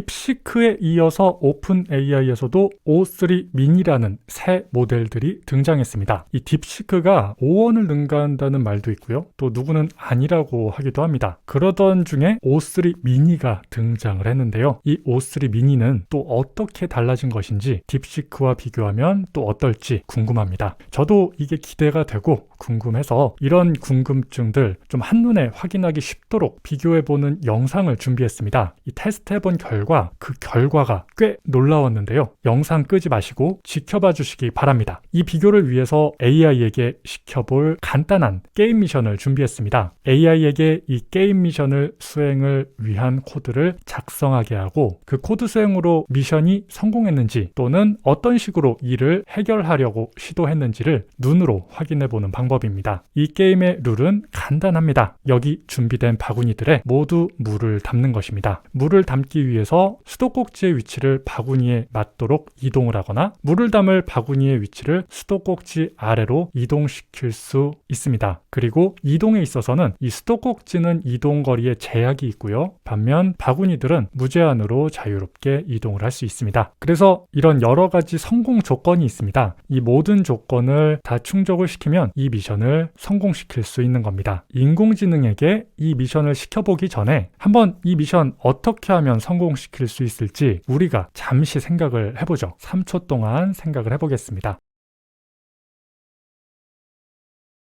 딥시크에 이어서 오픈 AI에서도 O3 미니라는 새 모델들이 등장했습니다. 이 딥시크가 5원을 능가한다는 말도 있고요. 또 누구는 아니라고 하기도 합니다. 그러던 중에 O3 미니가 등장을 했는데요. 이 O3 미니는 또 어떻게 달라진 것인지 딥시크와 비교하면 또 어떨지 궁금합니다. 저도 이게 기대가 되고 궁금해서 이런 궁금증들 좀 한눈에 확인하기 쉽도록 비교해보는 영상을 준비했습니다. 이 테스트해본 결과 그 결과가 꽤 놀라웠는데요. 영상 끄지 마시고 지켜봐 주시기 바랍니다. 이 비교를 위해서 AI에게 시켜볼 간단한 게임 미션을 준비했습니다. AI에게 이 게임 미션을 수행을 위한 코드를 작성하게 하고 그 코드 수행으로 미션이 성공했는지 또는 어떤 식으로 이를 해결하려고 시도했는지를 눈으로 확인해 보는 방법입니다. 이 게임의 룰은 간단합니다. 여기 준비된 바구니들에 모두 물을 담는 것입니다. 물을 담기 위해서 수도꼭지의 위치를 바구니에 맞도록 이동을 하거나 물을 담을 바구니의 위치를 수도꼭지 아래로 이동시킬 수 있습니다. 그리고 이동에 있어서는 이 수도꼭지는 이동 거리에 제약이 있고요. 반면 바구니들은 무제한으로 자유롭게 이동을 할 수 있습니다. 그래서 이런 여러 가지 성공 조건이 있습니다. 이 모든 조건을 다 충족을 시키면 이 미션을 성공시킬 수 있는 겁니다. 인공지능에게 이 미션을 시켜보기 전에 한번 이 미션 어떻게 하면 성공 시킬 수 있을지 우리가 잠시 생각을 해보죠. 3초 동안 생각을 해보겠습니다.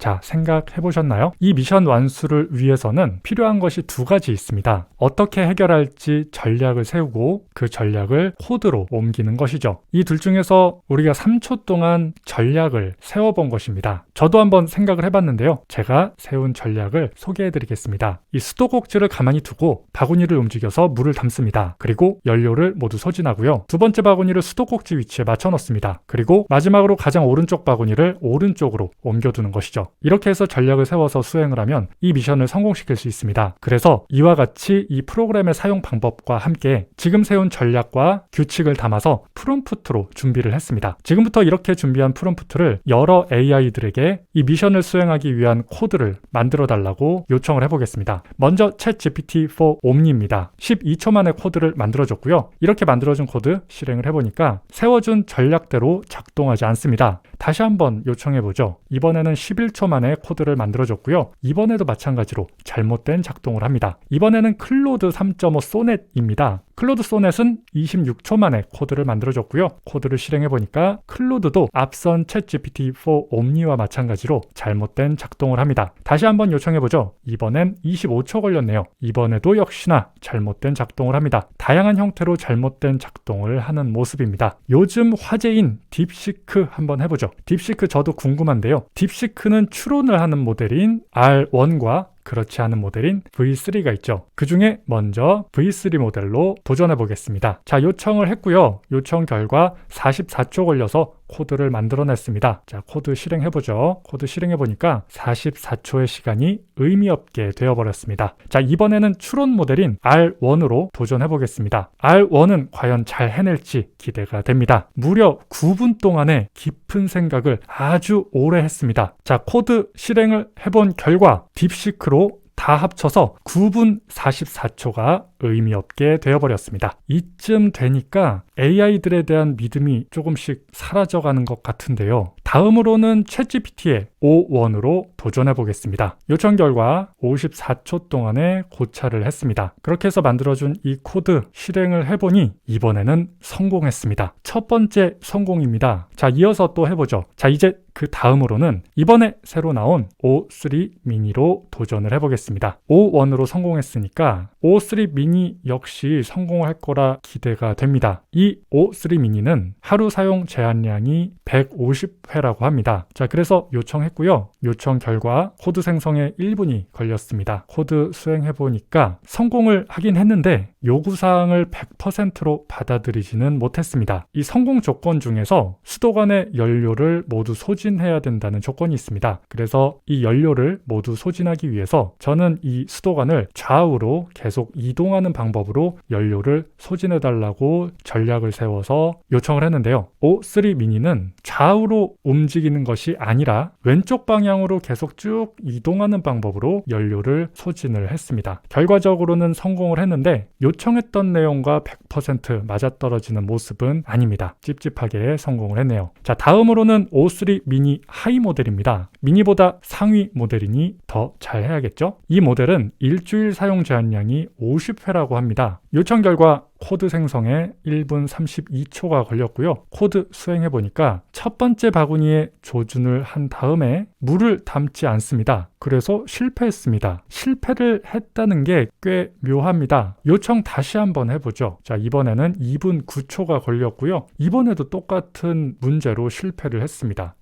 자, 생각해 보셨나요? 이 미션 완수를 위해서는 필요한 것이 두 가지 있습니다. 어떻게 해결할지 전략을 세우고 그 전략을 코드로 옮기는 것이죠. 이 둘 중에서 우리가 3초 동안 전략을 세워본 것입니다. 저도 한번 생각을 해봤는데요. 제가 세운 전략을 소개해 드리겠습니다. 이 수도꼭지를 가만히 두고 바구니를 움직여서 물을 담습니다. 그리고 연료를 모두 소진하고요. 두 번째 바구니를 수도꼭지 위치에 맞춰 놓습니다. 그리고 마지막으로 가장 오른쪽 바구니를 오른쪽으로 옮겨두는 것이죠. 이렇게 해서 전략을 세워서 수행을 하면 이 미션을 성공시킬 수 있습니다. 그래서 이와 같이 이 프로그램의 사용 방법과 함께 지금 세운 전략과 규칙을 담아서 프롬프트로 준비를 했습니다. 지금부터 이렇게 준비한 프롬프트를 여러 AI들에게 이 미션을 수행하기 위한 코드를 만들어 달라고 요청을 해보겠습니다. 먼저 챗 GPT-4 옴니입니다. 12초 만에 코드를 만들어줬고요. 이렇게 만들어준 코드 실행을 해보니까 세워준 전략대로 작동하지 않습니다. 다시 한번 요청해보죠. 이번에는 11초 만에 코드를 만들어줬고요. 이번에도 마찬가지로 잘못된 작동을 합니다. 이번에는 클로드 3.5 소넷입니다. 클로드 소넷은 26초 만에 코드를 만들어줬고요. 코드를 실행해보니까 클로드도 앞선 챗 GPT-4 옴니와 마찬가지로 잘못된 작동을 합니다. 다시 한번 요청해보죠. 이번엔 25초 걸렸네요. 이번에도 역시나 잘못된 작동을 합니다. 다양한 형태로 잘못된 작동을 하는 모습입니다. 요즘 화제인 딥시크 한번 해보죠. 딥시크 저도 궁금한데요. 딥시크는 추론을 하는 모델인 R1과 그렇지 않은 모델인 V3가 있죠. 그 중에 먼저 V3 모델로 도전해 보겠습니다. 자, 요청을 했고요. 요청 결과 44초 걸려서 코드를 만들어냈습니다. 자, 코드 실행해보죠. 코드 실행해보니까 44초의 시간이 의미 없게 되어버렸습니다. 자, 이번에는 추론 모델인 R1으로 도전해보겠습니다. R1은 과연 잘 해낼지 기대가 됩니다. 무려 9분 동안의 깊은 생각을 아주 오래 했습니다. 자, 코드 실행을 해본 결과 딥시크로 다 합쳐서 9분 44초가 의미 없게 되어버렸습니다. 이쯤 되니까 AI들에 대한 믿음이 조금씩 사라져가는 것 같은데요. 다음으로는 챗GPT의 O1으로 도전해 보겠습니다. 요청 결과 54초 동안에 고찰을 했습니다. 그렇게 해서 만들어준 이 코드 실행을 해보니 이번에는 성공했습니다. 첫 번째 성공입니다. 자, 이어서 또 해보죠. 자, 이제 그 다음으로는 이번에 새로 나온 O3 미니로 도전을 해보겠습니다. O1으로 성공했으니까 O3 미니 역시 성공할 거라 기대가 됩니다. 이 O3 미니는 하루 사용 제한량이 150회라고 합니다. 자, 그래서 요청했고요. 요청 결과 코드 생성에 1분이 걸렸습니다. 코드 수행해 보니까 성공을 하긴 했는데 요구 사항을 100%로 받아들이지는 못했습니다. 이 성공 조건 중에서 수도관의 연료를 모두 소진해야 된다는 조건이 있습니다. 그래서 이 연료를 모두 소진하기 위해서 저는 이 수도관을 좌우로 계속 이동하는 방법으로 연료를 소진해 달라고 전략을 세워서 요청을 했는데요. O3 미니는 좌우로 움직이는 것이 아니라 왼쪽 방향으로 계속 쭉 이동하는 방법으로 연료를 소진을 했습니다. 결과적으로는 성공을 했는데 요청했던 내용과 100% 맞아떨어지는 모습은 아닙니다. 찝찝하게 성공을 했네요. 자, 다음으로는 O3 미니 하이 모델입니다. 미니보다 상위 모델이니 더 잘 해야겠죠? 이 모델은 일주일 사용 제한량이 50회라고 합니다. 요청 결과 코드 생성에 1분 32초가 걸렸고요. 코드 수행해 보니까 첫 번째 바구니에 조준을 한 다음에 물을 담지 않습니다. 그래서 실패했습니다. 실패를 했다는 게 꽤 묘합니다. 요청 다시 한번 해보죠. 자, 이번에는 2분 9초가 걸렸고요. 이번에도 똑같은 문제로 실패를 했습니다.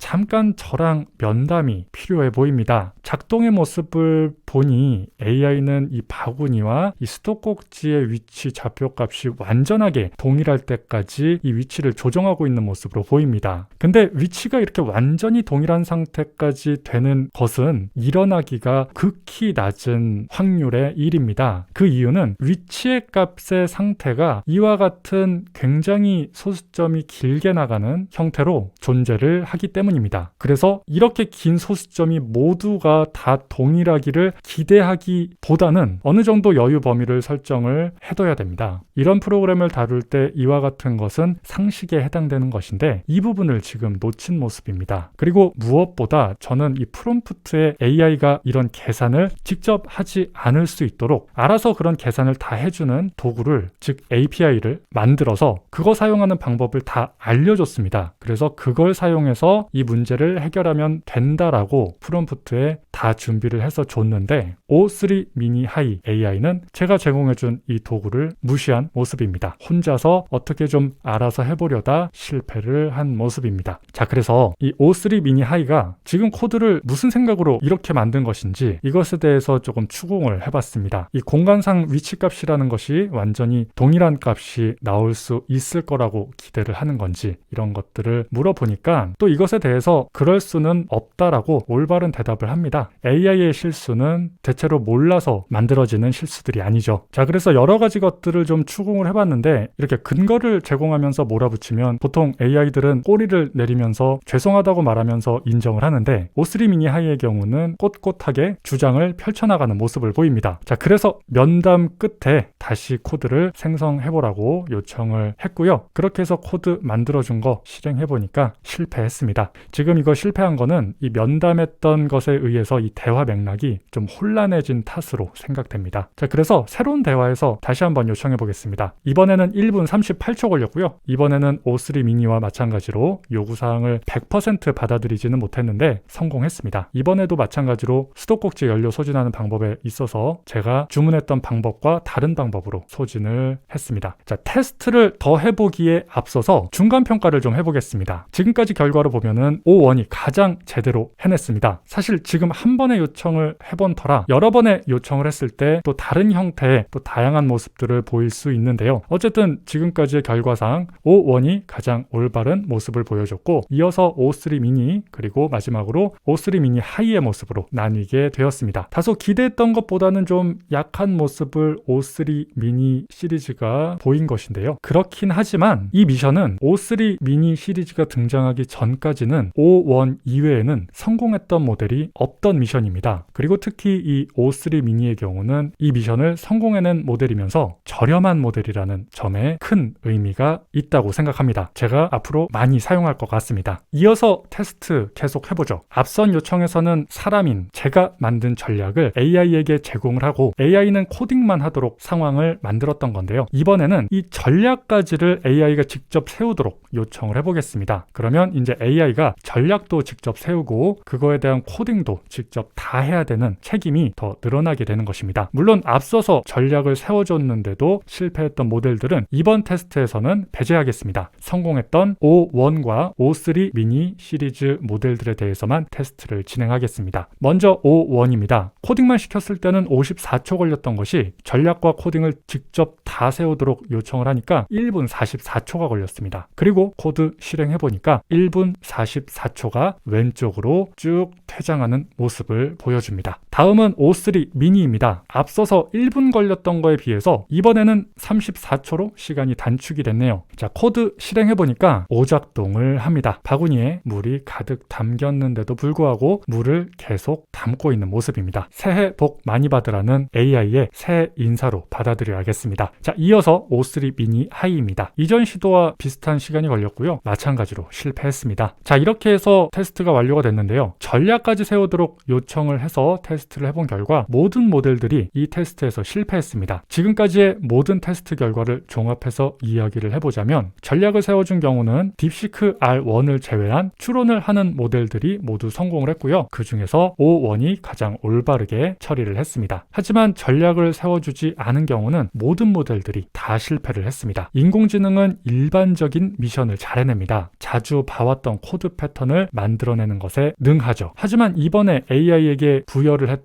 잠깐 저랑 면담이 필요해 보입니다. 작동의 모습을 보니 AI는 이 바구니와 이 수도꼭지의 위치 좌표값이 완전하게 동일할 때까지 이 위치를 조정하고 있는 모습으로 보입니다. 근데 위치가 이렇게 완전히 동일한 상태까지 되는 것은 일어나기가 극히 낮은 확률의 일입니다. 그 이유는 위치의 값의 상태가 이와 같은 굉장히 소수점이 길게 나가는 형태로 존재를 하기 때문입니다. 그래서 이렇게 긴 소수점이 모두가 다 동일하기를 기대하기보다는 어느 정도 여유 범위를 설정을 해둬야 됩니다. 이런 프로그램을 다룰 때 이와 같은 것은 상식에 해당되는 것인데 이 부분을 지금 놓친 모습입니다. 그리고 무엇보다 저는 이 프롬프트에 AI가 이런 계산을 직접 하지 않을 수 있도록 알아서 그런 계산을 다 해주는 도구를 즉 API를 만들어서 그거 사용하는 방법을 다 알려줬습니다. 그래서 그걸 사용해서 이 문제를 해결하면 된다라고 프롬프트에 다 준비를 해서 줬는데 O3 미니 하이 AI는 제가 제공해준 이 도구를 무시한 모습입니다. 혼자서 어떻게 좀 알아서 해보려다 실패를 한 모습입니다. 자, 그래서 이 O3 미니 하이가 지금 코드를 무슨 생각으로 이렇게 만든 것인지 이것에 대해서 조금 추궁을 해봤습니다. 이 공간상 위치 값이라는 것이 완전히 동일한 값이 나올 수 있을 거라고 기대를 하는 건지 이런 것들을 물어보니까 또 이것에 대해 서 그럴 수는 없다라고 올바른 대답을 합니다. AI의 실수는 대체로 몰라서 만들어지는 실수들이 아니죠. 자, 그래서 여러 가지 것들을 좀 추궁을 해봤는데 이렇게 근거를 제공하면서 몰아붙이면 보통 AI들은 꼬리를 내리면서 죄송하다고 말하면서 인정을 하는데 O3 미니 하이의 경우는 꼿꼿하게 주장을 펼쳐나가는 모습을 보입니다. 자, 그래서 면담 끝에 다시 코드를 생성해보라고 요청을 했고요. 그렇게 해서 코드 만들어준 거 실행해보니까 실패했습니다. 지금 이거 실패한 거는 이 면담했던 것에 의해서 이 대화 맥락이 좀 혼란해진 탓으로 생각됩니다. 자, 그래서 새로운 대화에서 다시 한번 요청해 보겠습니다. 이번에는 1분 38초 걸렸고요. 이번에는 O3 미니와 마찬가지로 요구사항을 100% 받아들이지는 못했는데 성공했습니다. 이번에도 마찬가지로 수도꼭지 연료 소진하는 방법에 있어서 제가 주문했던 방법과 다른 방법으로 소진을 했습니다. 자, 테스트를 더 해보기에 앞서서 중간 평가를 좀 해보겠습니다. 지금까지 결과로 보면은 O1이 가장 제대로 해냈습니다. 사실 지금 한 번의 요청을 해본 터라 여러 번의 요청을 했을 때 또 다른 형태의 또 다양한 모습들을 보일 수 있는데요. 어쨌든 지금까지의 결과상 O1이 가장 올바른 모습을 보여줬고 이어서 O3 미니 그리고 마지막으로 O3 미니 하이의 모습으로 나뉘게 되었습니다. 다소 기대했던 것보다는 좀 약한 모습을 O3 미니 시리즈가 보인 것인데요. 그렇긴 하지만 이 미션은 O3 미니 시리즈가 등장하기 전까지는 O1 이외에는 성공했던 모델이 없던 미션입니다. 그리고 특히 이 O3 미니의 경우는 이 미션을 성공해낸 모델이면서 저렴한 모델이라는 점에 큰 의미가 있다고 생각합니다. 제가 앞으로 많이 사용할 것 같습니다. 이어서 테스트 계속 해보죠. 앞선 요청에서는 사람인 제가 만든 전략을 AI에게 제공을 하고 AI는 코딩만 하도록 상황을 만들었던 건데요. 이번에는 이 전략까지를 AI가 직접 세우도록 요청을 해보겠습니다. 그러면 이제 AI 가 전략도 직접 세우고 그거에 대한 코딩도 직접 다 해야 되는 책임이 더 늘어나게 되는 것입니다. 물론 앞서서 전략을 세워줬는데도 실패했던 모델들은 이번 테스트에서는 배제하겠습니다. 성공했던 O1과 O3 미니 시리즈 모델들에 대해서만 테스트를 진행하겠습니다. 먼저 O1입니다. 코딩만 시켰을 때는 54초 걸렸던 것이 전략과 코딩을 직접 다 세우도록 요청을 하니까 1분 44초가 걸렸습니다. 그리고 코드 실행해 보니까 1분 44초가 왼쪽으로 쭉 퇴장하는 모습을 보여줍니다. 다음은 O3 미니입니다. 앞서서 1분 걸렸던 거에 비해서 이번에는 34초로 시간이 단축이 됐네요. 자, 코드 실행해보니까 오작동을 합니다. 바구니에 물이 가득 담겼는데도 불구하고 물을 계속 담고 있는 모습입니다. 새해 복 많이 받으라는 AI의 새해 인사로 받아들여야겠습니다. 자, 이어서 O3 미니 하이입니다. 이전 시도와 비슷한 시간이 걸렸고요. 마찬가지로 실패했습니다. 자, 이렇게 해서 테스트가 완료가 됐는데요. 전략까지 세우도록 요청을 해서 테스트 를 해본 결과 모든 모델들이 이 테스트에서 실패했습니다. 지금까지의 모든 테스트 결과를 종합해서 이야기를 해보자면 전략을 세워준 경우는 딥시크 R1을 제외한 추론을 하는 모델들이 모두 성공을 했고요. 그 중에서 O1이 가장 올바르게 처리를 했습니다. 하지만 전략을 세워주지 않은 경우는 모든 모델들이 다 실패를 했습니다. 인공지능은 일반적인 미션을 잘 해냅니다. 자주 봐왔던 코드 패턴을 만들어내는 것에 능하죠. 하지만 이번에 AI에게 부여를 했던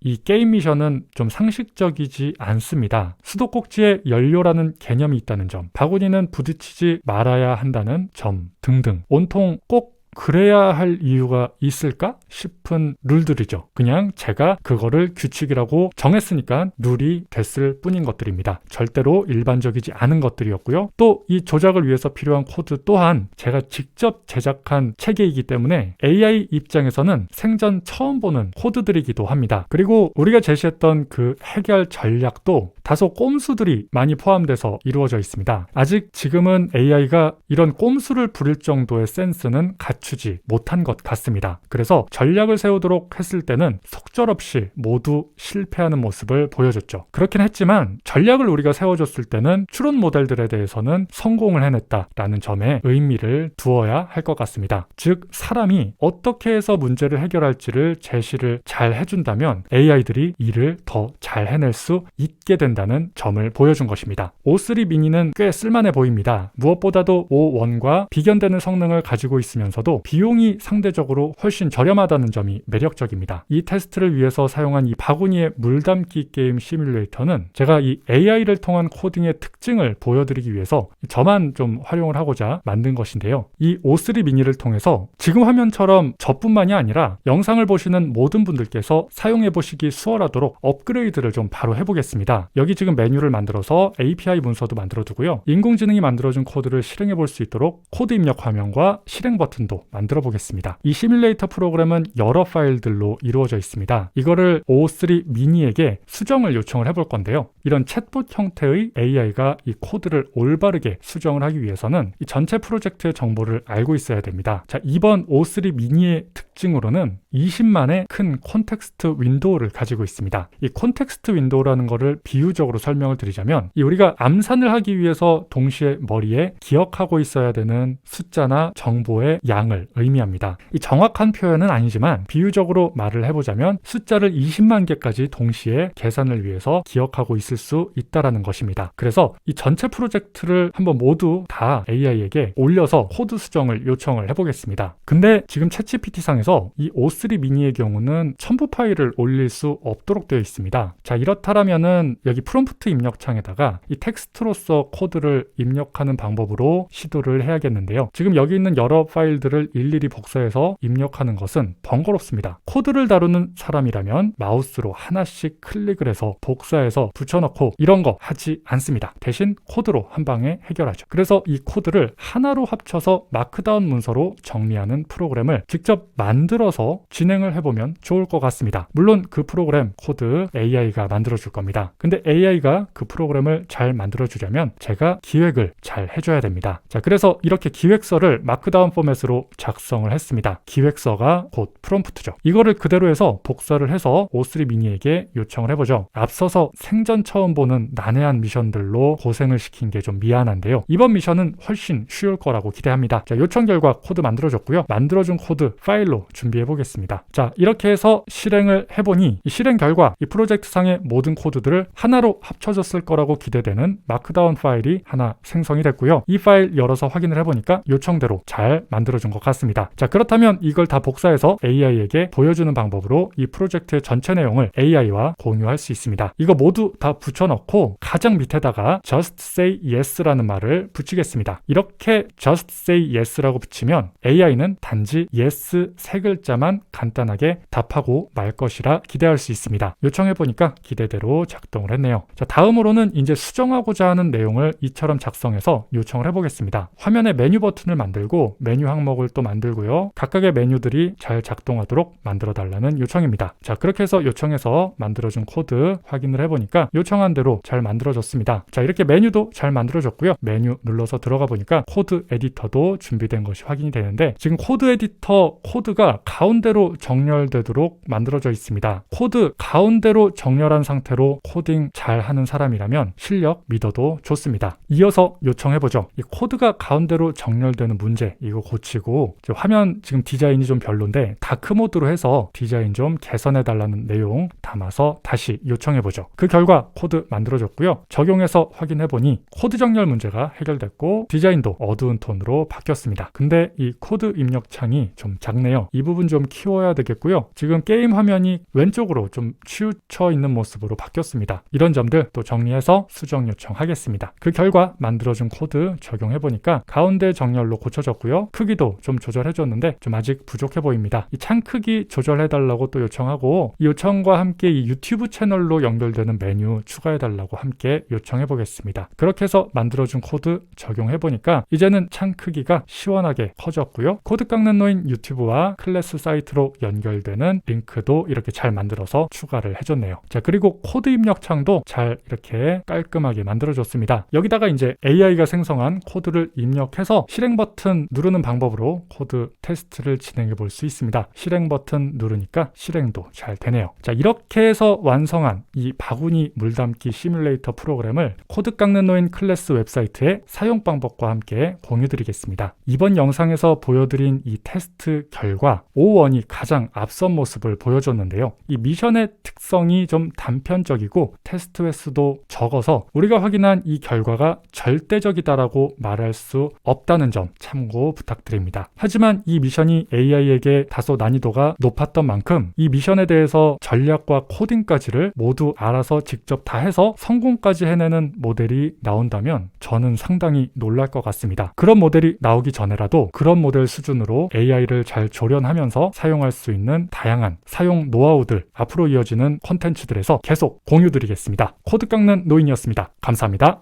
이 게임 미션은 좀 상식적이지 않습니다. 수도꼭지에 연료라는 개념이 있다는 점, 바구니는 부딪히지 말아야 한다는 점 등등 온통 꼭 그래야 할 이유가 있을까 싶은 룰들이죠. 그냥 제가 그거를 규칙이라고 정했으니까 룰이 됐을 뿐인 것들입니다. 절대로 일반적이지 않은 것들이었고요. 또 이 조작을 위해서 필요한 코드 또한 제가 직접 제작한 체계이기 때문에 AI 입장에서는 생전 처음 보는 코드들이기도 합니다. 그리고 우리가 제시했던 그 해결 전략도 다소 꼼수들이 많이 포함돼서 이루어져 있습니다. 아직 지금은 AI가 이런 꼼수를 부릴 정도의 센스는 갖추 지 못한 것 같습니다. 그래서 전략을 세우도록 했을 때는 속절없이 모두 실패하는 모습을 보여줬죠. 그렇긴 했지만 전략을 우리가 세워줬을 때는 추론 모델들에 대해서는 성공을 해냈다라는 점에 의미를 두어야 할 것 같습니다. 즉 사람이 어떻게 해서 문제를 해결할지를 제시를 잘 해준다면 AI들이 일을 더 잘 해낼 수 있게 된다는 점을 보여준 것입니다. O3 미니는 꽤 쓸만해 보입니다. 무엇보다도 O1과 비견되는 성능을 가지고 있으면서도 비용이 상대적으로 훨씬 저렴하다는 점이 매력적입니다. 이 테스트를 위해서 사용한 이 바구니의 물담기 게임 시뮬레이터는 제가 이 AI를 통한 코딩의 특징을 보여드리기 위해서 저만 좀 활용을 하고자 만든 것인데요. 이 O3 미니를 통해서 지금 화면처럼 저뿐만이 아니라 영상을 보시는 모든 분들께서 사용해 보시기 수월하도록 업그레이드를 좀 바로 해보겠습니다. 여기 지금 메뉴를 만들어서 API 문서도 만들어 두고요. 인공지능이 만들어준 코드를 실행해 볼 수 있도록 코드 입력 화면과 실행 버튼도 만들어 보겠습니다. 이 시뮬레이터 프로그램은 여러 파일들로 이루어져 있습니다. 이거를 O3 미니에게 수정을 요청을 해볼 건데요. 이런 챗봇 형태의 AI가 이 코드를 올바르게 수정을 하기 위해서는 이 전체 프로젝트의 정보를 알고 있어야 됩니다. 자, 이번 O3 미니의 특징으로는 20만의 큰 콘텍스트 윈도우를 가지고 있습니다. 이 콘텍스트 윈도우라는 것을 비유적으로 설명을 드리자면 이 우리가 암산을 하기 위해서 동시에 머리에 기억하고 있어야 되는 숫자나 정보의 양을 의미합니다. 이 정확한 표현은 아니지만 비유적으로 말을 해보자면 숫자를 20만 개까지 동시에 계산을 위해서 기억하고 있을 수 있다라는 것입니다. 그래서 이 전체 프로젝트를 한번 모두 다 AI에게 올려서 코드 수정을 요청을 해보겠습니다. 근데 지금 챗GPT 상에서 이 O3 미니의 경우는 첨부 파일을 올릴 수 없도록 되어 있습니다. 자 이렇다라면은 여기 프롬프트 입력창에다가 이 텍스트로서 코드를 입력하는 방법으로 시도를 해야겠는데요. 지금 여기 있는 여러 파일들을 일일이 복사해서 입력하는 것은 번거롭습니다. 코드를 다루는 사람이라면 마우스로 하나씩 클릭을 해서 복사해서 붙여넣고 이런 거 하지 않습니다. 대신 코드로 한 방에 해결하죠. 그래서 이 코드를 하나로 합쳐서 마크다운 문서로 정리하는 프로그램을 직접 만들어서 진행을 해보면 좋을 것 같습니다. 물론 그 프로그램 코드 AI가 만들어줄 겁니다. 근데 AI가 그 프로그램을 잘 만들어주려면 제가 기획을 잘 해줘야 됩니다. 자, 그래서 이렇게 기획서를 마크다운 포맷으로 작성을 했습니다. 기획서가 곧 프롬프트죠. 이거를 그대로 해서 복사를 해서 O3 미니에게 요청을 해보죠. 앞서서 생전 처음 보는 난해한 미션들로 고생을 시킨 게 좀 미안한데요. 이번 미션은 훨씬 쉬울 거라고 기대합니다. 자, 요청 결과 코드 만들어줬고요. 만들어준 코드 파일로 준비해 보겠습니다. 자, 이렇게 해서 실행을 해보니 이 실행 결과 이 프로젝트 상의 모든 코드들을 하나로 합쳐졌을 거라고 기대되는 마크다운 파일이 하나 생성이 됐고요. 이 파일 열어서 확인을 해보니까 요청대로 잘 만들어준 것것 같습니다. 자, 그렇다면 이걸 다 복사해서 AI에게 보여주는 방법으로 이 프로젝트의 전체 내용을 AI와 공유할 수 있습니다. 이거 모두 다 붙여넣고 가장 밑에다가 just say yes라는 말을 붙이겠습니다. 이렇게 just say yes라고 붙이면 AI는 단지 yes 세 글자만 간단하게 답하고 말 것이라 기대할 수 있습니다. 요청해 보니까 기대대로 작동을 했네요. 자, 다음으로는 이제 수정하고자 하는 내용을 이처럼 작성해서 요청을 해보겠습니다. 화면에 메뉴 버튼을 만들고 메뉴 항목을 또 만들고요. 각각의 메뉴들이 잘 작동하도록 만들어 달라는 요청입니다. 자, 그렇게 해서 요청해서 만들어준 코드 확인을 해보니까 요청한 대로 잘 만들어졌습니다. 자, 이렇게 메뉴도 잘 만들어졌고요. 메뉴 눌러서 들어가 보니까 코드 에디터도 준비된 것이 확인이 되는데 지금 코드 에디터 코드가 가운데로 정렬되도록 만들어져 있습니다. 코드 가운데로 정렬한 상태로 코딩 잘 하는 사람이라면 실력 믿어도 좋습니다. 이어서 요청해보죠. 이 코드가 가운데로 정렬되는 문제 이거 고치고 이제 화면 지금 디자인이 좀 별론데 다크 모드로 해서 디자인 좀 개선해 달라는 내용 담아서 다시 요청해 보죠. 그 결과 코드 만들어졌고요. 적용해서 확인해 보니 코드 정렬 문제가 해결됐고 디자인도 어두운 톤으로 바뀌었습니다. 근데 이 코드 입력 창이 좀 작네요. 이 부분 좀 키워야 되겠고요. 지금 게임 화면이 왼쪽으로 좀 치우쳐 있는 모습으로 바뀌었습니다. 이런 점들 또 정리해서 수정 요청하겠습니다. 그 결과 만들어준 코드 적용해 보니까 가운데 정렬로 고쳐졌고요. 크기도 좀 조절해 줬는데 좀 아직 부족해 보입니다. 이 창 크기 조절해 달라고 또 요청하고 이 요청과 함께 이 유튜브 채널로 연결되는 메뉴 추가해 달라고 함께 요청해 보겠습니다. 그렇게 해서 만들어준 코드 적용해 보니까 이제는 창 크기가 시원하게 커졌고요. 코드 깎는 노인 유튜브와 클래스 사이트로 연결되는 링크도 이렇게 잘 만들어서 추가를 해줬네요. 자 그리고 코드 입력 창도 잘 이렇게 깔끔하게 만들어졌습니다. 여기다가 이제 AI가 생성한 코드를 입력해서 실행 버튼 누르는 방법으로 코드 테스트를 진행해 볼 수 있습니다. 실행 버튼 누르니까 실행도 잘 되네요. 자 이렇게 해서 완성한 이 바구니 물담기 시뮬레이터 프로그램을 코드 깎는 노인 클래스 웹사이트의 사용 방법과 함께 공유 드리겠습니다. 이번 영상에서 보여드린 이 테스트 결과 O1이 가장 앞선 모습을 보여줬는데요. 이 미션의 특성이 좀 단편적이고 테스트 횟수도 적어서 우리가 확인한 이 결과가 절대적이다라고 말할 수 없다는 점 참고 부탁드립니다. 하지만 이 미션이 AI에게 다소 난이도가 높았던 만큼 이 미션에 대해서 전략과 코딩까지를 모두 알아서 직접 다 해서 성공까지 해내는 모델이 나온다면 저는 상당히 놀랄 것 같습니다. 그런 모델이 나오기 전에라도 그런 모델 수준으로 AI를 잘 조련하면서 사용할 수 있는 다양한 사용 노하우들 앞으로 이어지는 콘텐츠들에서 계속 공유드리겠습니다. 코드 깎는 노인이었습니다. 감사합니다.